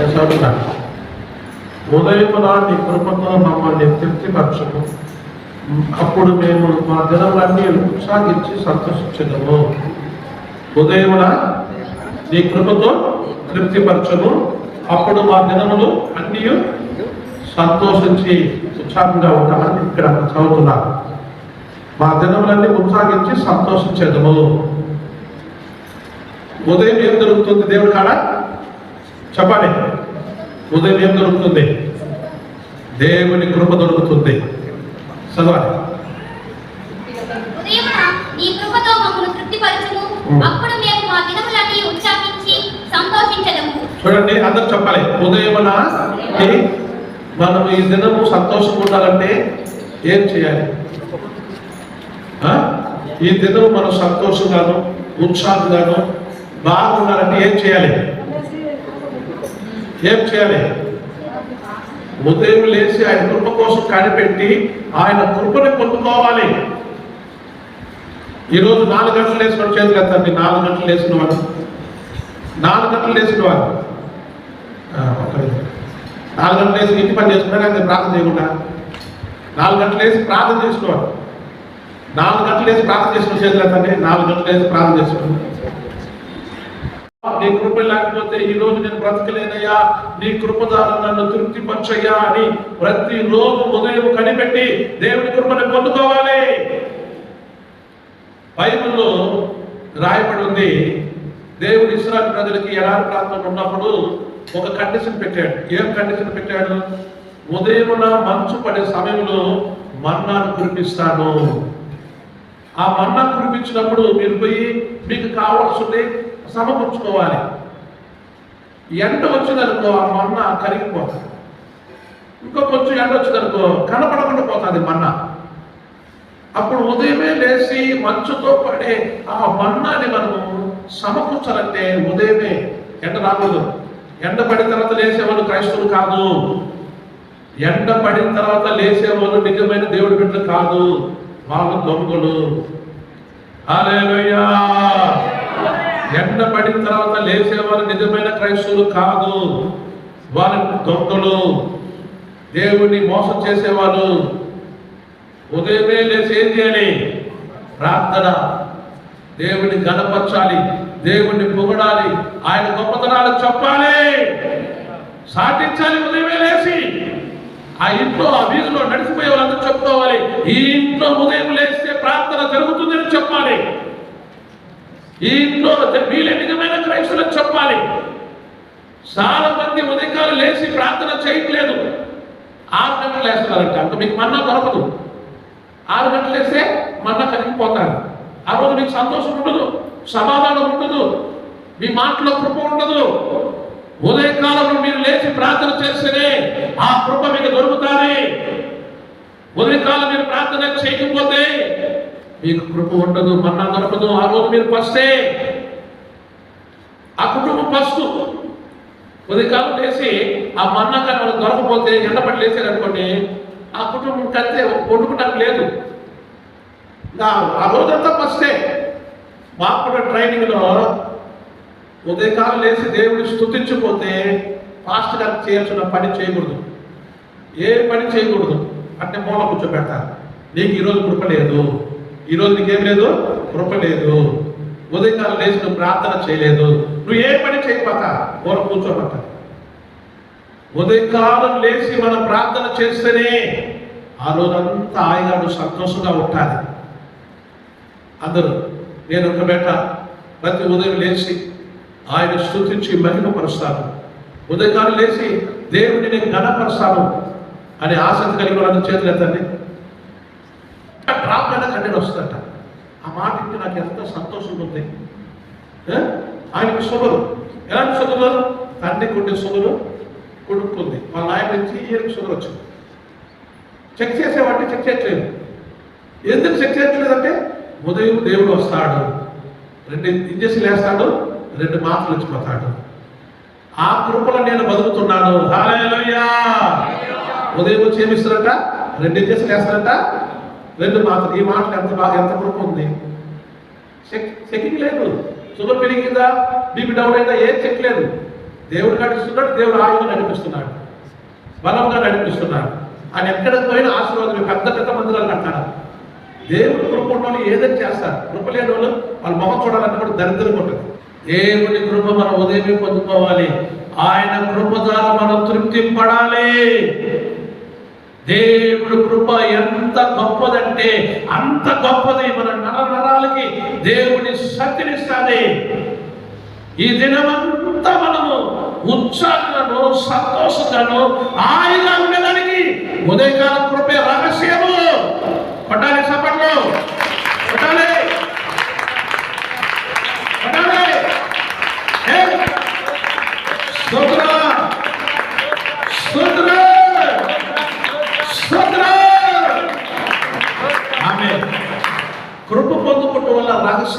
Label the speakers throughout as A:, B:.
A: నేను చదువుతాను ఉదయం నాటి కృపతో మమ్మల్ని తృప్తిపరచము అప్పుడు మేము మా దినమన్నీ ఉత్సాహించి సంతోషించదము. ఉదయమున నీ కృపతో తృప్తిపరచము అప్పుడు మా దినములు అన్నీ సంతోషించి ఉత్సాహంగా ఉంటామని ఇక్కడ చదువుతున్నాను మా దినములన్నీ ఉత్సాహించి సంతోషించేదము. ఉదయం ఏం జరుగుతుంది దేవుడు కాడ? చెప్పండి. ఉదయం ఏం దొరుకుతుంది. దేవుని కృప దొరుకుతుంది. చదవాలి. చూడండి అందరు చెప్పాలి. ఉదయమున మనం ఈ దినము సంతోషంగా ఉండాలంటే ఏం చేయాలి? ఈ దినం మనం సంతోషంగాను ఉత్సాహంగాను బాగుండాలంటే ఏం చేయాలి? ఏం చేయాలి? ఉదయం లేచి ఆయన కృప కోసం కనిపెట్టి ఆయన కృపని పొందుకోవాలి. ఈరోజు నాలుగు గంటలు లేచిన వాడు చేతులు ఎత్తండి నాలుగు గంటలు లేచిన వాడు నాలుగు గంటలు లేచిన వాడు నాలుగు గంటలు లేచి ఇంటి పని చేసుకున్నా కానీ ప్రార్థన చేయకుండా? నాలుగు గంటలు లేచి ప్రార్థన చేసుకోవాలి నాలుగు గంటలు లేచి ప్రార్థన చేసిన చేతులు ఎత్తండి నాలుగు గంటలు లేచి ప్రార్థన చేసుకోండి నీ కృప లేకపోతే ఈ రోజు నేను బ్రతకలేనయ్యా. నీ కృప ద్వారా నన్ను తృప్తిపరచయ్యా అని ప్రతి రోజు ఉదయం కనిపెట్టి దేవుని కృపను పొందుకోవాలి. బైబిల్లో రాయబడి ఉంది దేవుడు ఇస్రాయల్ ప్రజలకి ఎడారి ప్రాంతం ఉన్నప్పుడు ఒక కండిషన్ పెట్టాడు. ఏం కండిషన్ పెట్టాడు? ఉదయమున మంచు పడే సమయంలో మన్నాను కురిపిస్తాను. ఆ మన్నా కురిపించినప్పుడు మీరు పోయి మీకు కావాల్సింది సమకూర్చుకోవాలి. ఎండ వచ్చిందనుకో ఆ మన్న కరిగిపోతుంది. ఇంకో కొంచెం ఎండ వచ్చిందనుకో కనపడకుండా పోతుంది మన్న. అప్పుడు ఉదయమే లేచి మంచుతో పడే ఆ మన్నాని మనము సమకూర్చాలంటే ఉదయమే ఎండ రాకూడదు. ఎండ పడిన తర్వాత లేచేవాళ్ళు క్రైస్తవులు కాదు. ఎండ పడిన తర్వాత లేచేవాళ్ళు నిజమైన దేవుడి బిడ్డలు కాదు. వాళ్ళు దొంగలు. హల్లెలూయా! ఎండ పడిన తర్వాత లేచేవారు నిజమైన క్రైస్తవులు కాదు. వారి దొంగలు. దేవుణ్ణి మోసం చేసేవారు. ఉదయమే లేచి ఏం చేయాలి? ప్రార్థన. దేవుని గణపరచాలి. దేవుణ్ణి పొగడాలి. ఆయన గొప్పతనాలు చెప్పాలి. సాటించాలి ఉదయమే లేచి. ఆ ఇంట్లో ఆ వీధిలో నడిచిపోయే వాళ్ళందరూ చెప్పుకోవాలి. ఈ ఇంట్లో ఉదయం లేస్తే ప్రార్థన జరుగుతుందని చెప్పాలి. ఈ ఇంట్లో వీళ్ళే నిజమైన క్రైస్తులకు చెప్పాలి. చాలా మంది ఉదయకాలు లేచి ప్రార్థన చేయట్లేదు. ఆరు గంటలు వేస్తున్నారంట అంత మీకు మన్నా దొరకదు. ఆరు గంటలు వేస్తే మన్నా కరిగిపోతారు. ఆ రోజు మీకు సంతోషం ఉండదు సమాధానం ఉండదు మీ మాటలో కృప ఉండదు. ఉదయకాలంలో మీరు లేచి ప్రార్థన చేస్తేనే ఆ కృప మీకు దొరుకుతాది. ఉదయకాలం మీరు ప్రార్థన చేయకపోతే మీకు కృప ఉండదు మన్నా దొరకదు ఆ రోజు మీరు పస్తే. ఆ కుటుంబం పస్తు. ఉదయకాలం లేచి ఆ మన్నా కానీ వాళ్ళకి దొరకపోతే ఎండపడి లేచారు అనుకోండి ఆ కుటుంబం కంటే వండుకుంటానికి లేదు. నా- ఆ రోజంతా పస్తే. మాకు కూడా ట్రైనింగ్లో ఉదయకాలం లేచి దేవుడిని స్థుతించిపోతే ఫాస్ట్గా చేయాల్సిన పని చేయకూడదు. ఏ పని చేయకూడదు. అంటే మూల కూర్చోబెడతారు. నీకు ఈరోజు కృప లేదు. ఈరోజు నీకేం లేదు? కృప లేదు. ఉదయకాలం లేచి నువ్వు ప్రార్థన చేయలేదు. నువ్వు ఏ పని చేయకపోక కూర కూర్చోబట్ట. ఉదయకాలం లేచి మనం ప్రార్థన చేస్తేనే ఆ రోజంతా ఆయన సంతోషంగా ఉంటారు అందరూ నేను ఒక బేట ప్రతి ఉదయం లేచి ఆయన స్థుతించి మహిమపరుస్తాను. ఉదయకాలం లేచి దేవుడిని నేను ఘనపరుస్తాను అనే ఆసక్తి కలిగి వాళ్ళని చేతులు ఎత్తండి. అయినా కన్నీరు వస్తుందట. ఆ మాట ఇంటి నాకు ఎంత సంతోషంగా ఉంది ఏ? ఆయనకి షుగరు ఎలాంటి షుగరు తండ్రికి ఉండే షుగరు కొడుకుంది వాళ్ళ ఆయన నుంచి ఈయనకి షుగర్ వచ్చింది. చెక్ చేసేవాడిని చెక్ చేయట్లేదు. ఎందుకు చెక్ చేయట్లేదంటే ఉదయం దేవుడు వస్తాడు. రెండు ఇంజక్షన్ వేస్తాడు రెండు మాటలు ఇచ్చిపోతాడు. ఆ కృపలో నేను బతుకుతున్నాను. ఉదయం వచ్చి ఏమి ఇస్తారట? రెండు ఇంజక్షన్ వేస్తారట. రెండు మాటలు ఈ మాటలు ఎంత బాగా ఎంత కృప ఉంది? చెక్ చెకింగ్ లేదు. షుగర్ పెరిగిందా? బీపీ డౌన్ అయిందా? ఏం చెక్ లేదు. దేవుడు నడిపిస్తున్నాడు దేవుడు ఆయుధం నడిపిస్తున్నాడు. బలంగా నడిపిస్తున్నాడు. ఆయన ఎక్కడికి పోయిన ఆశీర్వాదం పెద్ద పెద్ద మందిరాలు కట్టాడు దేవుడు కృప వాళ్ళు ఏదైనా చేస్తారు. కృప లేని వాళ్ళు వాళ్ళ మొహం చూడాలంటే కూడా దరిద్రం ఉంటుంది. దేవుని కృప మనం ఉదయమే పొందుకోవాలి. ఆయన కృప ద్వారా మనం తృప్తి పడాలి దేవుడు కృప ఎంత గొప్పదంటే అంత గొప్పది మన నర నరాలకి దేవుని శక్తినిస్తుంది ఈ దినమంతా మనము ఉత్సాహంగాను సంతోషంగాను హాయిగా ఉండడానికి ఉదయకాల కృపే రహస్యము. కొట్టాలి సపట్లో కొట్టాలి.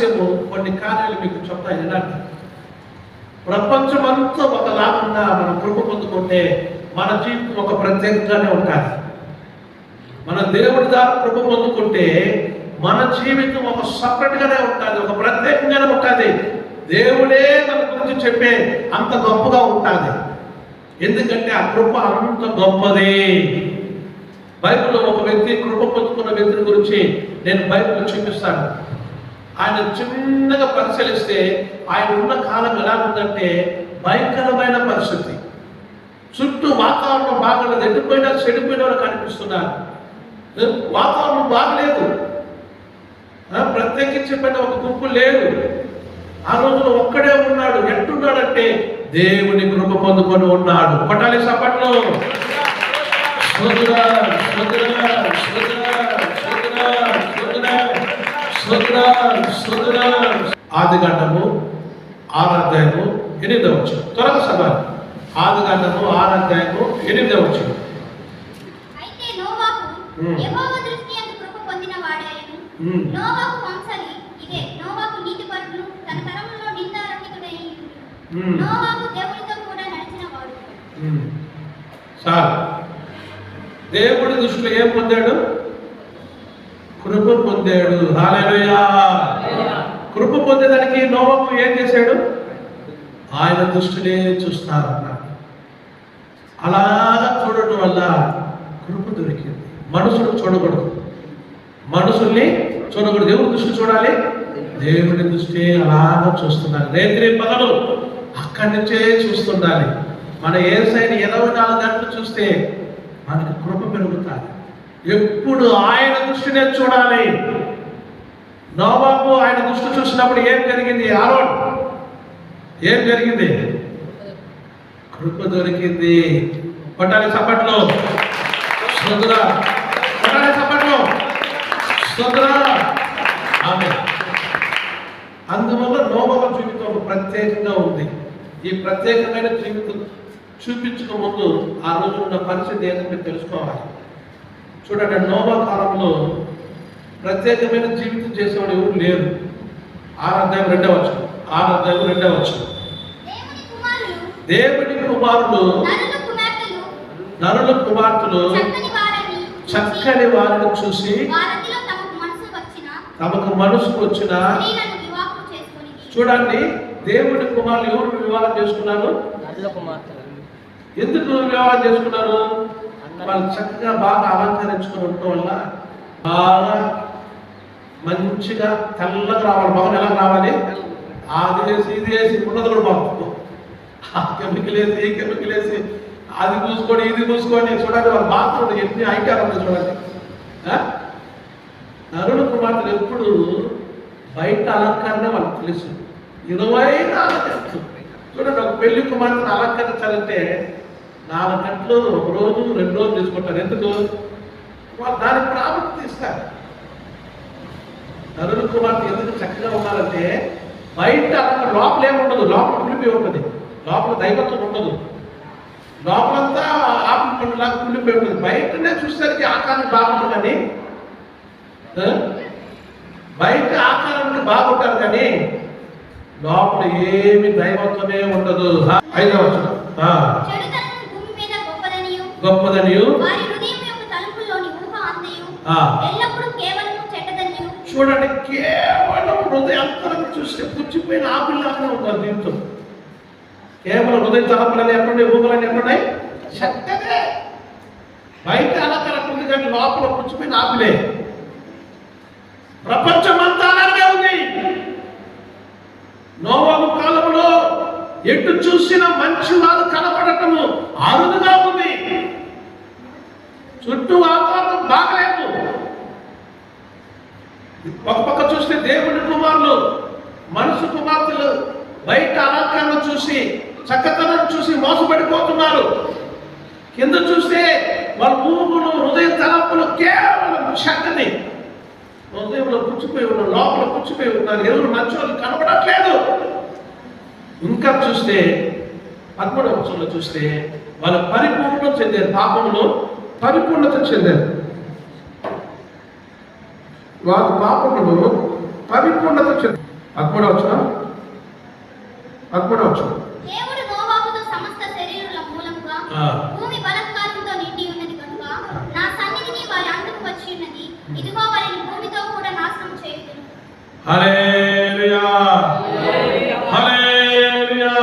A: రహస్యము కొన్ని కార్యాలు మీకు చెప్తా వినండి. ప్రపంచమంతా ఒకలాగున్నా మనం కృప పొందుకుంటే మన జీవితం ఒక ప్రత్యేకంగానే ఉంటుంది మన దేవుడి ద్వారా కృప పొందుకుంటే మన జీవితం ఒక సపరేట్గానే ఉంటుంది ఒక ప్రత్యేకంగానే ఉంటుంది దేవుడే మన గురించి చెప్పే అంత గొప్పగా ఉంటుంది ఎందుకంటే ఆ కృప అంత గొప్పది. బైబిల్లో ఒక వ్యక్తి కృప పొందుకున్న వ్యక్తి గురించి నేను బైబిల్ చూపిస్తాను. ఆయన చిన్నగా పరిశీలిస్తే ఆయన ఉన్న కాలం ఎలా ఉందంటే భయంకరమైన పరిస్థితి. చుట్టూ వాతావరణం బాగలేదు ఎండిపోయినా చెడిపోయిన వాళ్ళు కనిపిస్తున్నారు. వాతావరణం బాగలేదు. ప్రత్యేకించి పైన ఒక గుంపు లేదు. ఆ రోజున ఒక్కడే ఉన్నాడు. ఎట్టున్నాడంటే దేవుని కృప పొందుకొని ఉన్నాడు. పట్టాలి సపట్లో. స్తోత్ర, స్తోత్ర, స్తోత్ర, స్తోత్ర, స్తోత్ర, స్తోత్ర. ఆది గంటము ఆరాధ్యాయము ఎనిమిదవ వచ్చు త్వరగా సభ ఆది గంటము ఆరాధ్యాయము ఎనిమిదవ వచ్చు. చాలు దేవుడి దృష్టిలో ఏం పొందాడు? కృప పొందాడు. హాలేలుయా కృప పొందేదానికి నోవకు ఏం చేశాడు? ఆయన దృష్టినే చూస్తారన్నాడు. అలాగా చూడటం వల్ల కృప దొరికింది. మనుషులు చూడకూడదు. మనుషుల్ని చూడకూడదు. ఎవరి దృష్టి చూడాలి. దేవుడి దృష్టి అలాగా చూస్తున్నారు. రేత్రి పగలు అక్కడి నుంచే చూస్తుండాలి. మన ఏ సైడ్ ఇరవై నాలుగు గంటలు చూస్తే మనకి కృప పెరుగుతుంది. ఎప్పుడు ఆయన దృష్టినే చూడాలి. నోబాబు ఆయన దృష్టి చూసినప్పుడు ఏం జరిగింది? ఆరోన్ ఏం జరిగింది? కృప దొరికింది. పట్టాలి చప్పట్లో. స్తోత్ర కొట్టాలి చప్పట్లో. స్తోత్ర ఆమె. అందువల్ల నోబల జీవితం ప్రత్యేకంగా ఉంది. ఈ ప్రత్యేకమైన జీవితం చూపించక ముందు ఆ రోజు ఉన్న పరిస్థితి ఏంటంటే తెలుసుకోవాలి. చూడండి నోబా కాలంలో ప్రత్యేకమైన జీవితం చేసేవాడు ఎవరు లేరు. ఆరాధ్యాయం రెండవ వచ్చు ఆరాధ్యాయం రెండవ వచ్చు
B: దేవుని కుమారులు
A: దేవుడి కుమారులు
B: నరుల కుమార్తెలు
A: నరుల కుమార్తెలు
B: చక్కని వారని
A: చూసి
B: తమకు మనసు వచ్చిన
A: తమకు మనసుకు వచ్చిన
B: స్త్రీలను వివాహం చేసుకొని
A: చూడండి దేవుడి కుమారులు ఎవరు వివాహం చేసుకున్నారు? ఎందుకు వివాహం చేసుకున్నారు? వాళ్ళు చక్కగా బాగా అలంకరించుకుని ఉండటం వల్ల బాగా మంచిగా తెల్లగా రావాలి. మొహం ఎలా రావాలి? అది వేసి ఇది వేసి ఉన్నది కూడా బాగు ఆ కెమికల్ వేసి ఈ కెమికల్ వేసి అది పూసుకొని ఇది పూసుకొని చూడండి వాళ్ళు బాత్రూమ్ ఎన్ని ఐక్యాలు చూడండి. నరుడు కుమార్తెలు ఎప్పుడు బయట అలంకరణ వాళ్ళకి తెలుసు. ఇరవై నాలుగు చూడండి ఒక పెళ్ళి కుమార్తెను అలంకరించాలంటే నాలుగు గంటలు ఒక రోజు రెండు రోజులు తీసుకుంటారు. ఎందుకు వాళ్ళు దానికి ప్రాముఖ్యత ఇస్తారు. నరుడు కుమార్తె ఎందుకు చక్కగా ఉండాలంటే బయట లోపల ఏముండదు లోపల కులిపి ఉంటుంది. లోపల దైవత్వం ఉండదు. లోపలంతా ఆపిల్ పండులాగా కులిపి ఉంటుంది. బయటనే చూసేసరికి ఆకారం బాగుంటుంది కానీ బయట ఆకారానికి బాగుంటారు కానీ లోపల ఏమి దైవత్వమే ఉండదు. ఐదవ
B: చెడ్డదనియు.
A: చూడండి కేవలం హృదయాంతరం చూస్తే పుచ్చిపోయిన ఆపిల్లాగానే ఉంటుంది జీవితం. కేవలం హృదయ తలపులని ఎక్కడున్నాయి ఊహలని ఎక్కడున్నాయి? చెత్తదే బయట అలకలకు ఉంది కానీ లోపల పుచ్చిపోయిన ఆపిలే ప్రపంచమంతా అలాగే ఉంది. నోవాబు కాలంలో ఎటు చూసిన మంచి వారు కనపడటము అరుదుగా ఉంది. చుట్టూ వాతావరణం బాగలేదు ఒక పక్క చూస్తే దేవుని కుమారులు మనసు కుమార్తెలు బయట అలంకరణ చూసి చక్కతనం చూసి మోసపడిపోతున్నారు. కింద చూస్తే వాళ్ళ భూములు హృదయ తలపులు కేవలం చక్కని హృదయంలో పుచ్చిపోయి ఉన్నారు లోపల పుచ్చిపోయి ఉన్నారు ఎవరు మంచోళ్ళు కనపడట్లేదు ఇంకా చూస్తే పదమూడవ చూస్తే వాళ్ళ పరిపూర్ణం చెందారు పాపంలో పరిపూర్ణత చెందారు. వారు పాపములు పరిపూర్ణత చెందారు. పదమూడవ వచనం పదమూడవ వచనం
B: దేవుడు నోవాహుతో సమస్త శరీరుల మూలముగా
A: ఆ.
B: భూమి బలత్కారంతో నిండి ఉన్నది కనుక నా సన్నిధిని వారి అంతకు వచ్చి ఉన్నది. ఇదిగో వారిని భూమితో కూడా నాశనం చేయుదును
A: హల్లెలూయా. హల్లెలూయా.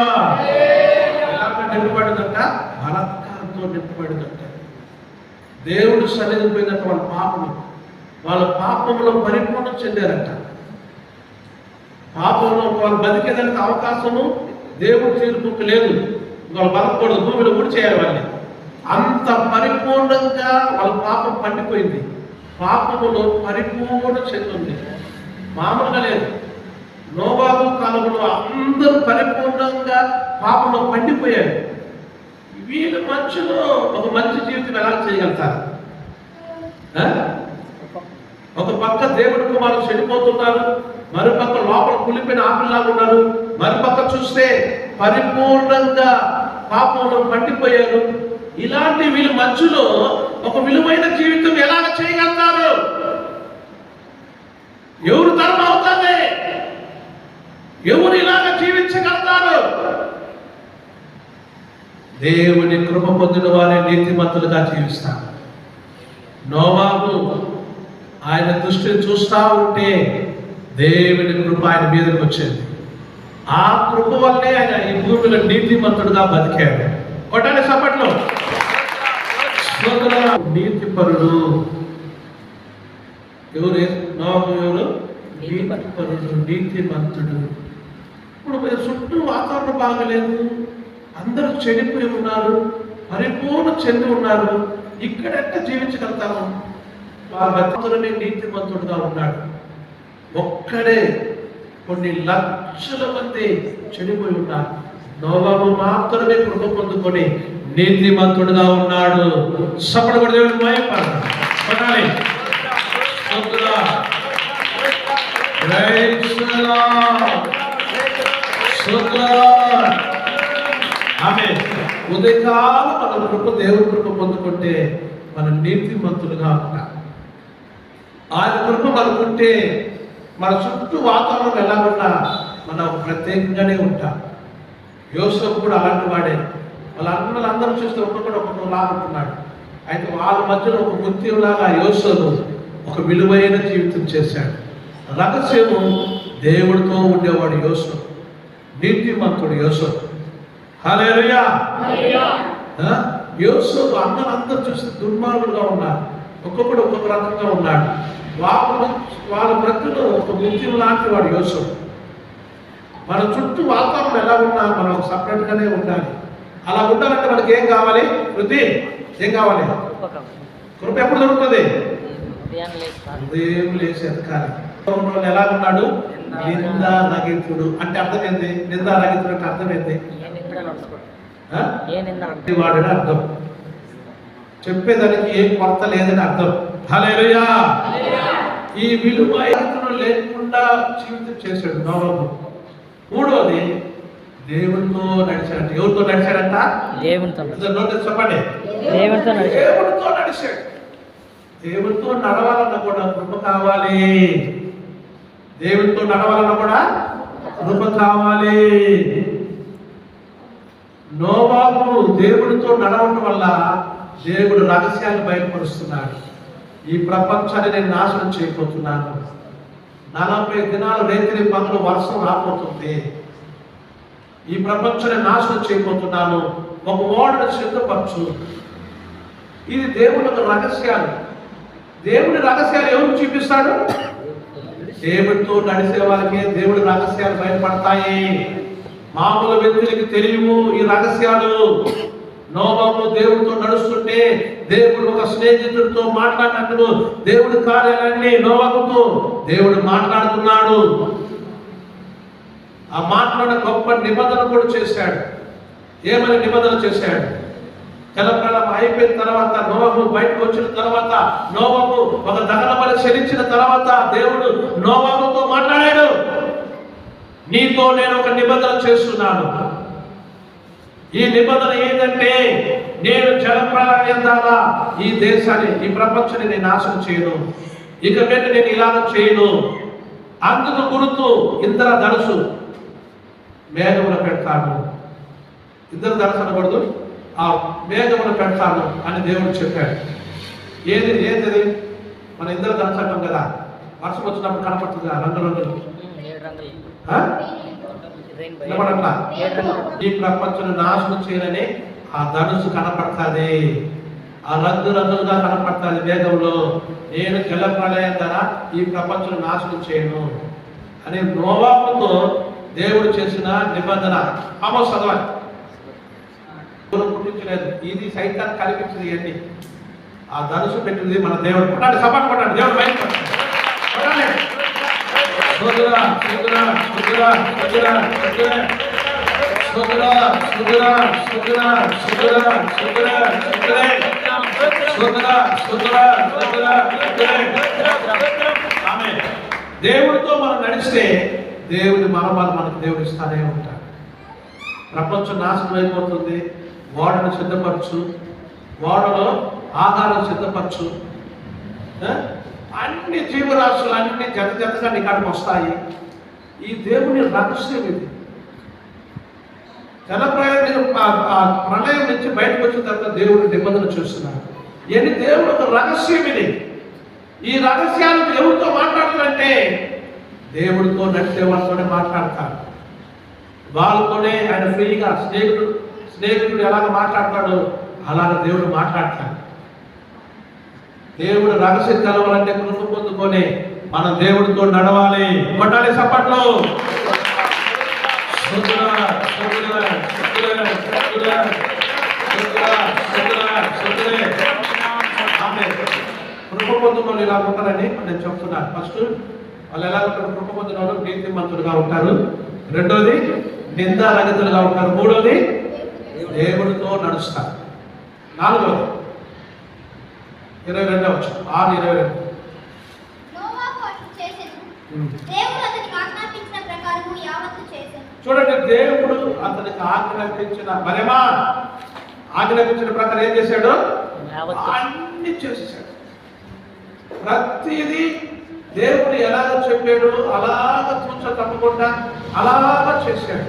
A: ఎలాగ నింపబడిందంట? బలత్కారంతో నింపబడిందంట. దేవుడు సన్నిధి పోయినట్టు వాళ్ళ పాపము. వాళ్ళ పాపంలో పరిపూర్ణం చెందారంట. పాపంలో వాళ్ళు బతికేదానికి అవకాశము దేవుడు తీర్పుకు లేదు. వాళ్ళు బతకూడదు భూమిలో ఊడి చేయాలి వాళ్ళని. అంత పరిపూర్ణంగా వాళ్ళ పాపం పండిపోయింది. పాపములో పరిపూర్ణ చెందుంది. మామూలుగా లేదు. నోబాబు కాలంలో అందరూ పరిపూర్ణంగా పాపంలో పండిపోయారు. వీళ్ళ మనుషులు ఒక మంచి జీవితం ఎలా చేయగలుగుతారు? ఒక పక్క దేవుడి కుమారులు చెడిపోతున్నారు మరుపక్క లోపల కులిపిన ఆపిల్లాగా ఉన్నారు మరుపక్క చూస్తే పరిపూర్ణంగా పాపంలో పండిపోయారు. ఇలాంటి వీళ్ళ మధ్యలో ఒక విలువైన జీవితం ఎలా చేయగలుగుతారు? ఎవరు తరం అవుతుంది ఎవరు ఇలాగ జీవించగలుగుతారు? దేవుని కృప పొందిన వారే నీతిమంతులుగా జీవిస్తారు. నోవాబు ఆయన దృష్టిని చూస్తా ఉంటే దేవుని కృప ఆయన మీదకి వచ్చింది. ఆ కృప వల్లే ఆయన ఈ భూమిలో నీతిమంతుడుగా బతికాడు. కొట్టాలి సపట్లో నీతిపరుడు ఎవరు? నోవాబు ఎవరు? నీతిపరుడు. నీతిమంతుడు. ఇప్పుడు చుట్టూ వాతావరణం బాగలేదు. అందరూ చెడిపోయి ఉన్నారు పరిపూర్ణ చెంది ఉన్నారు. ఇక్కడెట్ట జీవించగలుగుతాము? ఆ భక్తులని నీతిమంతుడుగా ఉన్నాడు. ఒక్కడే కొన్ని లక్షల మంది చెడిపోయి ఉన్నారు. నోబాబు మాత్రమే కృప పొందుకొని నీతిమంతుడుగా ఉన్నాడు. సపడు కూడా దేవుడికి భయపడాలి ఆమె ఉదయకాలం మన కృప దేవుడి కృప పొందుకుంటే మనం నీతిమంతులుగా ఉంటాం. ఆయన కృప మనకుంటే మన చుట్టూ వాతావరణం ఎలా ఉన్నా మనం ప్రత్యేకంగానే ఉంటాం. యోసఫ్ కూడా అలాంటి వాడే. వాళ్ళ అన్నలు అందరూ చూస్తే ఒక్కొక్కడు ఒక్కొక్క లాగుంటున్నాడు అయితే వాళ్ళ మధ్యలో ఒక ముత్యంలాగా యోసఫ్ ఒక విలువైన జీవితం చేశాడు. రహస్యము దేవుడితో ఉండేవాడు యోసఫ్ నీతిమంతుడు యోసఫ్ యోసేపు అన్నలందరూ చూస్తే దుర్మార్గులుగా ఉన్నారు. ఒక్కొక్కడు ఒక్కొక్క రకంగా ఉన్నాడు. వాళ్ళ వాళ్ళ బ్రతులు ఒక ముత్యం లాంటి వాడు యోసేపు. మన చుట్టూ వాతావరణం ఎలా ఉన్నా మనం separate గానే ఉండాలి. అలా ఉండాలంటే మనకి ఏం కావాలి? వృద్ధి ఏం కావాలి? కృప ఎప్పుడు దొరుకుతుంది? ఉదయం లేచి ఎతకాలి. ఎలా ఉన్నాడు? నింద రగితుడు అంటే అర్థం ఏంది నింద రగితుడు అంటే అర్థం ఏంది ఆ? వాడని అర్థం. చెప్పేదానికి ఏం కొరత లేదని అర్థం. హల్లెలూయా! ఈ విలువ లేకుండా జీవితం చేశాడు నోబు మూడవది దేవుడితో నడిచాడు. ఎవరితో నడిచాడంట?
C: దేవునితో
A: చెప్పండి.
C: దేవునితో.
A: దేవుడితో నడిచాడు. దేవుడితో నడవాలన్నా కూడా కృప కావాలి. దేవుడితో నడవాలన్నా కూడా కృప కావాలి. నోబాబు దేవుడితో నడవడం వల్ల దేవుడు రహస్యాన్ని బయటపరుస్తున్నాడు ఈ ప్రపంచాన్ని నేను నాశనం చేయబోతున్నాను. నలభై దినాలు రేతిరి పనులు వర్షం రాబోతుంది ఈ ప్రపంచాన్ని నాశనం చేయబోతున్నాను. ఒక ఓడను సిద్ధపరచు. ఇది దేవుని యొక్క రహస్యాలు. దేవుడి రహస్యాలు ఎవరు చూపిస్తాడు దేవుడితో నడిచే వాళ్ళకి దేవుడి రహస్యాలు బయటపడతాయి మామూలు వ్యక్తులకి తెలియవు ఈ రహస్యాలు. నోబాబు దేవుడితో నడుస్తుంటే దేవుడు ఒక స్నేహితుడితో మాట్లాడినట్టు దేవుడి కార్యాలన్నీ నోబాబుతో దేవుడు మాట్లాడుతున్నాడు. ఆ మాట్లాడ గొప్ప నిబంధన కూడా చేశాడు. ఏమని నిబంధన చేశాడు? జలప్రళం అయిపోయిన తర్వాత నోవము బయటకు వచ్చిన తర్వాత నోవము ఒక దహన బలి చెల్లించిన తర్వాత దేవుడు నోవముతో మాట్లాడాడు. నీతో నేను ఒక నిబంధన చేస్తున్నాను. ఈ నిబంధన ఏంటంటే నేను జలప్రళయం ద్వారా ఈ దేశాన్ని ఈ ప్రపంచాన్ని నేను నాశనం చేయను. ఇక మీద నేను ఇలా చేయను. అందుకు గుర్తు ఇంద్ర ధనుసు మేఘములు పెడతాను. ఇద్దరు ధనుసు అనకూడదు. ఆ మేఘములు పెడతాను అని దేవుడు చెప్పాడు. ఏది ఏది మన ఇద్దరు ధనుసు అంటాం కదా. వర్షం వచ్చినప్పుడు కనపడుతుంది కదా రంగు రంగులు ఈ ప్రపంచం నాశనం చేయాలని ఆ ధనుసు కనపడుతుంది. ఆ రంగు రంగులుగా కనపడుతుంది వేగంలో నేను జల ప్రళయం ద్వారా ఈ ప్రపంచం నాశనం చేయను. అని నోవాపుతో దేవుడు చేసిన నిబంధన. చదవాలి. ఎవరు పుట్టించలేదు. ఇది సైతాన్ని కల్పించింది ఇవన్నీ. ఆ ధనుసు పెట్టింది మన దేవుడు. సపాటు కొట్టాలి దేవుడు బయట ఆమె దేవుడితో మనం నడిస్తే దేవుడి మనమాలు మనకు దేవుడు ఇస్తానే ఉంటాడు ప్రపంచం నాశనం అయిపోతుంది ఓడను సిద్ధపరచు ఓడలో ఆహారం సిద్ధపరచు అన్ని జీవరాశులు అన్ని జత జతగా నీ వస్తాయి. ఈ దేవుని రహస్యం ఇది. జల ప్రయాణం ప్రళయం నుంచి బయటకు వచ్చిన తర్వాత దేవుడు నిబంధన చేస్తున్నాడు. ఎన్ని దేవుడు ఒక రహస్యం ఇది. ఈ రహస్యాలు దేవుడితో మాట్లాడాలంటే దేవుడితో నడిచే వాళ్ళతోనే మాట్లాడతాడు. వాళ్ళతోనే ఆయన ఫ్రీగా స్నేహితుడు స్నేహితుడు ఎలాగ మాట్లాడతాడో అలాగ దేవుడు మాట్లాడతాడు. దేవుడు రహస్య తెలవాలంటే కృప పొందుకొని మనం దేవుడితో నడవాలి. కొట్టాలి సప్పట్లో కృప పొందుకొని ఇలా ఉంటారని నేను చెప్తున్నాను ఫస్ట్ వాళ్ళు ఎలా ఉంటారు కృప పొందిన వాళ్ళు నీతిమంతులుగా ఉంటారు. రెండోది నిందారహితులుగా ఉంటారు. మూడోది దేవుడితో నడుస్తారు. నాలుగోది ఇరవై రెండవ వచనం. ఆరు ఇరవై రెండు. చూడండి దేవుడు అతనికి ఆజ్ఞాపించిన మరేమా? ఆజ్ఞాపించిన ప్రకారం ఏం చేశాడు. అన్ని చేసేసాడు ప్రతిదీ దేవుడు ఎలాగ చెప్పాడు అలాగ తూచ తప్పకుండా అలాగ చేశాడు.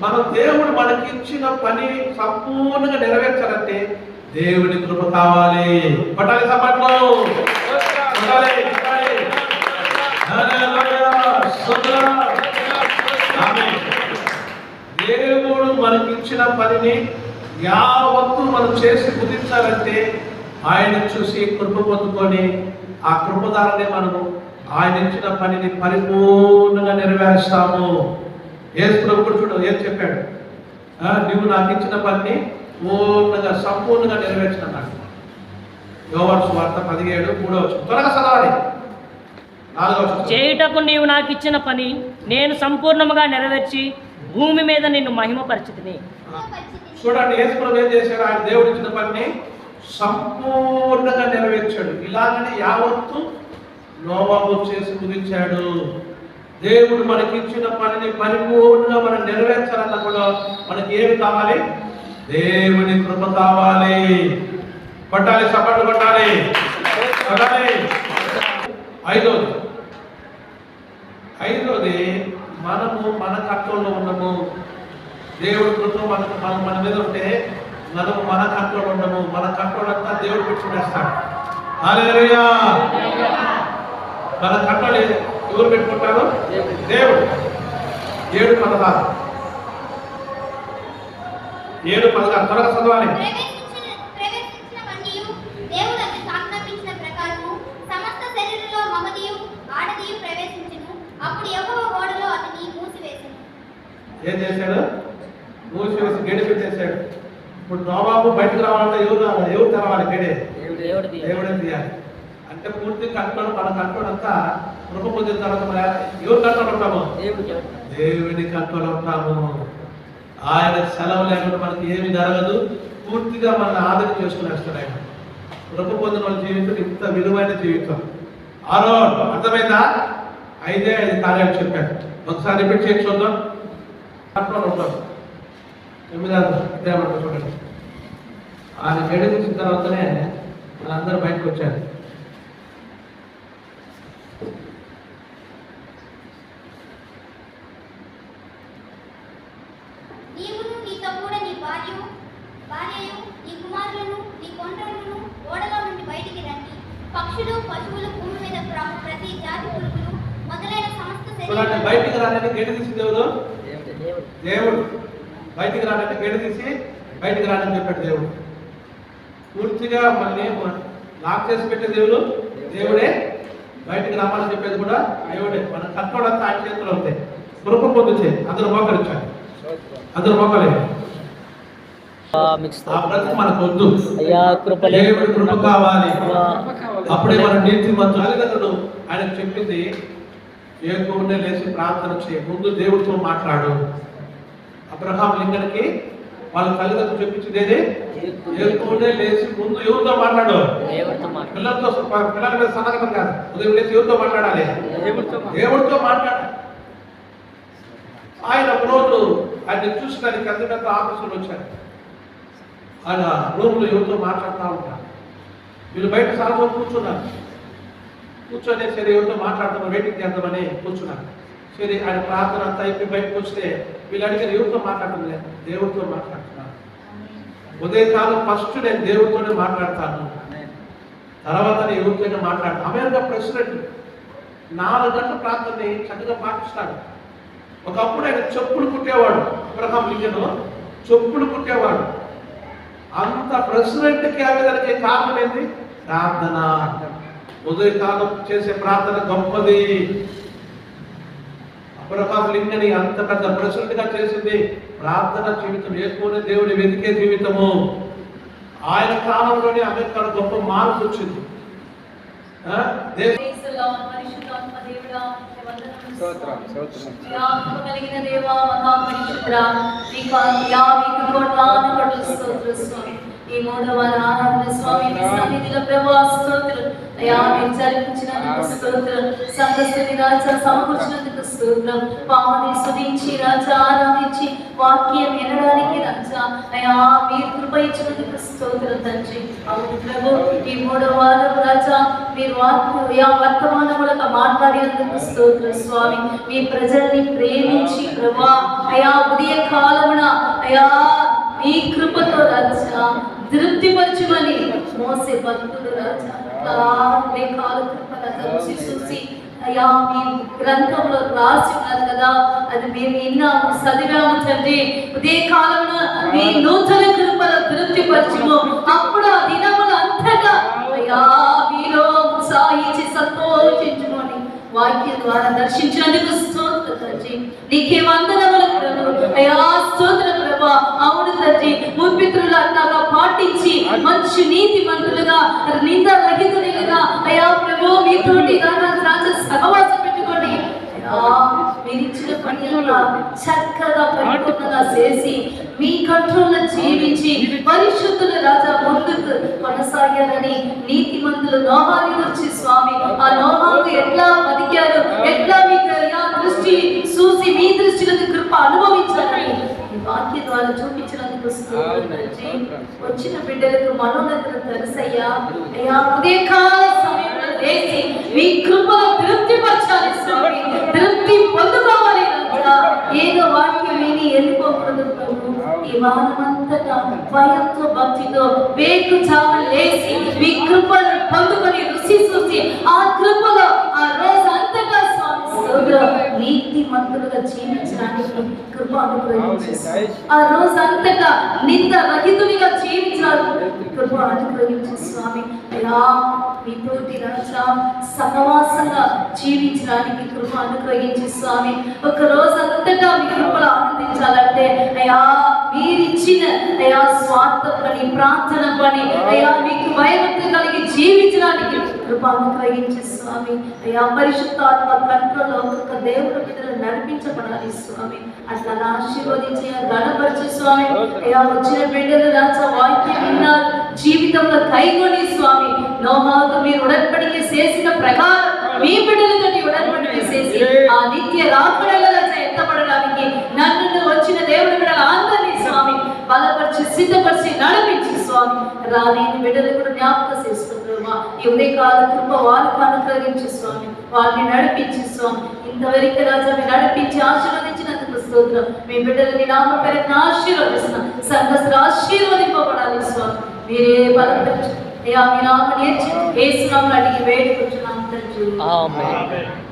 A: మన దేవుడు మనకి ఇచ్చిన పని సంపూర్ణంగా నెరవేర్చాలంటే దేవుని కృప కావాలి. పట్టాలి సపట్లో. దేవుడు మనకి ఇచ్చిన పనిని యావత్తు మనం చేసి కుదించాలంటే ఆయన చూసి కృప పొందుకొని ఆ కృప ద్వారానే మనము ఆయన ఇచ్చిన పనిని పరిపూర్ణంగా నెరవేరుస్తాము. ఏ ప్రభు చూడు ఏం చెప్పాడు? నువ్వు నాకు ఇచ్చిన పనిని పూర్ణంగా సంపూర్ణంగా నెరవేర్చినాడు యోవాను సువార్త పదిహేడు మూడో వచ్చి త్వరగా చదవాలి.
C: చేయుటకు నీవు నాకు ఇచ్చిన పని నేను సంపూర్ణముగా నెరవేర్చి భూమి మీద నిన్ను మహిమపరిచితిని.
B: పరిస్థితి.
A: చూడండి యేసుప్రభు ఏం చేశాడు? ఆయన దేవుడు ఇచ్చిన పనిని సంపూర్ణంగా నెరవేర్చాడు. ఇలాగనే యావత్తు నోవాబు చేసి ముగించాడు. దేవుడు మనకి ఇచ్చిన పనిని పరిపూర్ణంగా మనం నెరవేర్చాలన్నా కూడా మనకి ఏమి కావాలి? దేవుని కృప కావాలి. కొట్టాలి చప్పట్లు కొట్టాలి. కొట్టాలి. ఐదోది. ఐదోది మనము మన కట్టంలో ఉండము. దేవుడి కృప మనకు మన మన మీద ఉంటే మనము మన కంట్రోల్ ఉండము. మన కంట్రోల్ అంతా దేవుడు పెట్టుకునేస్తాడు. మన కంట్రోల్ ఎవరు పెట్టుకుంటారు? దేవుడు. ఏడు పదహారు ఏడు పదహారు త్వరగా చదవాలి
B: ప్రవేశించిన ప్రవేశించిన వంటియు దేవుడు అతనికి ఆజ్ఞాపించిన ప్రకారము సమస్త శరీరంలో మగదియు ఆడదియు ప్రవేశించును అప్పుడు యెహోవా ఓడలో అతని మూసివేసెను
A: ఏం చేశాడు? మూసివేసి గడి పెట్టేశాడు. ఇప్పుడు నోబాబు బయటకు రావాలంటే ఎవరు రావాలి? ఎవరు తెరవాలి గడి దేవుడే తీయాలి. అంటే పూర్తి కంట్రోల్ మన కంట్రోల్ అంతా కృప పొందిన తర్వాత ఎవరు కంట్రోల్ ఉంటాము?
C: దేవుడు
A: కంట్రోల్ ఉంటాము. ఆయన సెలవు లేకుండా మనకి ఏమి జరగదు. పూర్తిగా మనల్ని ఆదరణ చేసుకునేస్తాడు ఆయన. కృప పొందిన వాళ్ళ జీవితం ఇంత విలువైన జీవితం. ఆరో అర్థమైందా? ఐదే ఐదు కార్యాలు చెప్పాను ఒకసారి రిపీట్ చేసి చూద్దాం. ఉంటాం ఎనిమిదారు ఇదే చూడండి. ఆయన గడిపించిన తర్వాతనే వాళ్ళందరూ బయటకు వచ్చారు
B: నీవును నీతో కూడా నీ భార్యను భార్యయు నీ కుమారులను నీ కొండలను ఓడలో నుండి బయటికి రండి. పక్షులు పశువులు భూమి మీద ప్ర- ప్రతి జాతి పురుగులు మొదలైన సమస్త శరీరం
A: బయటికి ఎవరు
C: దేవుడు?
A: దేవుడు బయటికి రానంటే గడి తీసి బయటికి రానని చెప్పాడు దేవుడు. పూర్తిగా మళ్ళీ లాక్ చేసి పెట్టే దేవుడు? దేవుడే. బయటికి రమ్మని చెప్పేది కూడా దేవుడే. మన అంతా ఆయన చేతిలో ఉంటాయి. కృప పొందుచే. అందరూ మోకరించాలి అందరూ మోకలేదు
C: మీకు
A: ఆ బ్రతుకు మనకు వద్దు
C: అయ్యా కృపలే.
A: కృప కావాలి. అప్పుడే మన నీతి మంత్రులు ఆయన చెప్పింది ఏకునే లేచి ప్రార్థన చేయి. ముందు దేవుడితో మాట్లాడు. అబ్రహాం లింగన్కి వాళ్ళ తల్లిదండ్రులు చెప్పించింది ఏకునే లేచి ముందు ఎవరితో మాట్లాడు? పిల్లలతో పిల్లల మీద సన్నగతం కాదు. ఉదయం లేచి ఎవరితో మాట్లాడాలి? దేవుడితో మాట్లాడాలి ఆయన రోజు ఆయన పెద్ద పెద్ద ఆఫీసులు వచ్చారు ఆయన రూమ్లో ఎవరితో మాట్లాడుతూ ఉంటారు వీళ్ళు బయట సాయంత్రం కూర్చున్నారు. కూర్చొని సరే ఎవరితో మాట్లాడుతున్నారు వెయిటింగ్ చేద్దామని కూర్చున్నారు. సరే ఆయన ప్రార్థన అంతా అయిపోయి బయటకు వస్తే వీళ్ళు అడిగారు ఎవరితో మాట్లాడుతుంది దేవుడితో మాట్లాడుతున్నారు ఉదయకాలం ఫస్ట్ నేను దేవుడితోనే మాట్లాడతాను. తర్వాత నేను ఎవరితోనే మాట్లాడతాను అమెరికా ప్రెసిడెంట్ నాలుగు గంటల ప్రాంతాన్ని చక్కగా పాటిస్తాడు. ఒకప్పుడు ఆయన చెప్పులు కుట్టేవాడు. అబ్రహాం లింగన్ చెప్పులు కుట్టేవాడు. అంత ప్రెసిడెంట్ అవ్వడానికి కారణం ఏంటి? ప్రార్థన ఉదయకాలం చేసే ప్రార్థన గొప్పది. అబ్రహాం లింగని అంత పెద్ద ప్రెసిడెంట్గా చేసింది ప్రార్థన జీవితం. ఎక్కువనే దేవుని వెతికే జీవితము. ఆయన కాలంలోనే అమెరికాలో గొప్ప మార్పు వచ్చింది ఆ? దేశ
D: స్తోత్రం స్తోత్రం
E: కలిగిన దేవా మహాపరిశుద్ర మీకు యా మీకు కోట్లాను కోట్ల స్తోత్ర స్వామి. ఈ మూడవ ఆరాధన స్వామి సన్నిధిలో ప్రభా స్తోత్రం. మీరు జరిపించినందుకు స్తోత్రం. సంఘస్థితి రాజా సమకూర్చినందుకు స్తోత్రం పావుని సుధించి రాజా ఆరాధించి వాక్యం వినడానికి రాజా. అయా మీరు కృప ఇచ్చినందుకు స్తోత్రం తండ్రి. అవును ప్రభు ఈ మూడో వారం రాజా మీరు వాక్కు యా వర్తమానములతో మాట్లాడినందుకు స్తోత్రం స్వామి. మీ ప్రజల్ని ప్రేమించి ప్రభా అయా ఉదయ కాలమున అయా మీ కృపతో రాజా తృప్తిపరచుమని మోసే భక్తుడు రాజా. కాలే కాల కృప చూసి అయ్యా మీ గ్రంథంలో రాసి ఉన్నారు కదా అది మేము విన్నాము చదివాము తండ్రి. ఉదయ కాలంలో మీ నూతన కృపలో తృప్తిపరచుము. అప్పుడు ఆ దినములు అంతగా అయ్యా మీలో ఉత్సాహించి సంతోషించును అని వాక్యం ద్వారా దర్శించినందుకు స్తోత్ర తండ్రి. నీకే వందనములు అయ్యా స్తోత్ర ప్రభా అవును తండ్రి. మున్పిత్రులు అట్లాగా పాటించి మంచి నీతి మంతులుగా నింద రహితులుగా అయ్యా ప్రభు మీతోటి రాజా రాజా సహవాసం పెట్టుకోండి. మీరిచ్చిన పని చక్కగా పరిపూర్ణంగా చేసి మీ కంట్రోల్లో జీవించి పరిశుద్ధుల రాజా ముందుకు కొనసాగాలని నీతి మందులు లోహాన్ని గురించి స్వామి ఆ నోహాను ఎట్లా బతికారు ఎట్లా మీ దృష్టి చూసి మీ దృష్టిలో కృప అనుభవించాలని వాక్య ద్వారా చూపించినందుకు. వచ్చిన బిడ్డలకు మనోన్నతను తెలుసయ్యా అయ్యా ఉదయకాల సమయంలో లేచి మీ కృపలో తృప్తిపరచాలి స్వామి తృప్తి పొందుకోవాలి రాజా. ఏదో వాక్యం విని వెళ్ళిపోకూడదు ఈ వారమంతటా భయంతో భక్తితో వేకు చావు లేచి మీ కృపను పొందుకొని రుచి చూసి ఆ కృపలో రోజు స్తోత్రం నీతి మంతులుగా జీవించడానికి కృప అనుగ్రహించేసి ఆ రోజు అంతటా నింద రహితునిగా జీవించడానికి కృప అనుగ్రహించే స్వామి. అయ్యా మీతోటి నడచ సహవాసంగా జీవించడానికి కృప అనుగ్రహించే స్వామి. ఒక రోజు అంతటా మీ కృపలు ఆనందించాలంటే అయ్యా మీరిచ్చిన అయ్యా స్వార్థ పని ప్రార్థన పని అయ్యా మీకు భయభక్తి కలిగి కృపానుగ్రహించి స్వామి. అయ్యా పరిశుద్ధాత్మ కంట్రోల్లో ఒక్కొక్క దేవుడు బిడ్డలు నడిపించబడాలి స్వామి. అట్లా ఆశీర్వదించి గణపరిచి స్వామి. అయ్యా వచ్చిన బిడ్డలు రాచ వాక్యం విన్నారు. జీవితంలో కైగొని స్వామి. నోమాకు మీరు ఉడన్పడికి చేసిన ప్రకారం మీ బిడ్డలతో ఉడన్పడికి చేసి ఆ నిత్య రాకడల సిద్ధపరిచి నడిపించి స్వామి. రాలేని బిడ్డలు కూడా జ్ఞాపకం చేసుకుంటున్నామా? ఈ ఉదయకాల కృప వాళ్ళకు అనుగ్రహించి స్వామి. వారిని నడిపించి స్వామి. ఇంతవరకు రాజా మీరు నడిపించి ఆశీర్వదించినందుకు స్తోత్రం. మీ బిడ్డలని నామ పేరున ఆశీర్వదిస్తున్నాం. సంఘస్థులు ఆశీర్వదింపబడాలి స్వామి. మీరే బలపరిచి అయ్యా మీ నామ నేర్చి ఏ అడిగి వేడుకుంటున్నాం తండ్రి.
C: ఆమేన్.